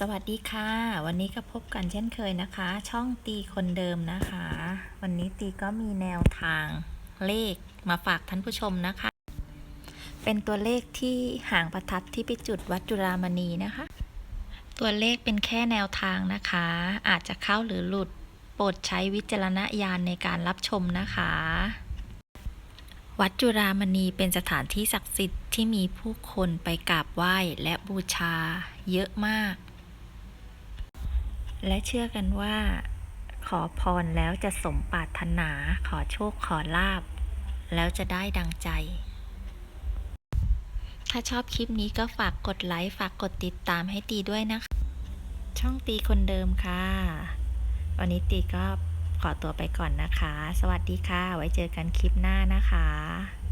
สวัสดีค่ะ วันนี้ก็พบกันเช่นเคยนะคะ ช่องตีคนเดิมนะคะ วันนี้ตีก็มีแนวทางเลขมาฝากท่านผู้ชมนะคะ เป็นตัวเลขที่หางประทัดที่ไปจุดวัดจุฬามณีนะคะ ตัวเลขเป็นแค่แนวทางนะคะ อาจจะเข้าหรือหลุดโปรดใช้วิจารณญาณในการรับชมนะคะ วัดจุฬามณีเป็นสถานที่ศักดิ์สิทธิ์ที่มีผู้คนไปกราบไหว้และบูชาเยอะมาก และเชื่อกันว่า ขอพรแล้วจะสมปรารถนา ขอโชคขอลาบ แล้วจะได้ดังใจ ถ้าชอบคลิปนี้ก็ฝากกดไลค์ ฝากกดติดตามให้ตีด้วยนะคะ ช่องตีคนเดิมค่ะ วันนี้ตีก็ขอตัวไปก่อนนะคะ สวัสดีค่ะ ไว้เจอกันคลิปหน้านะคะ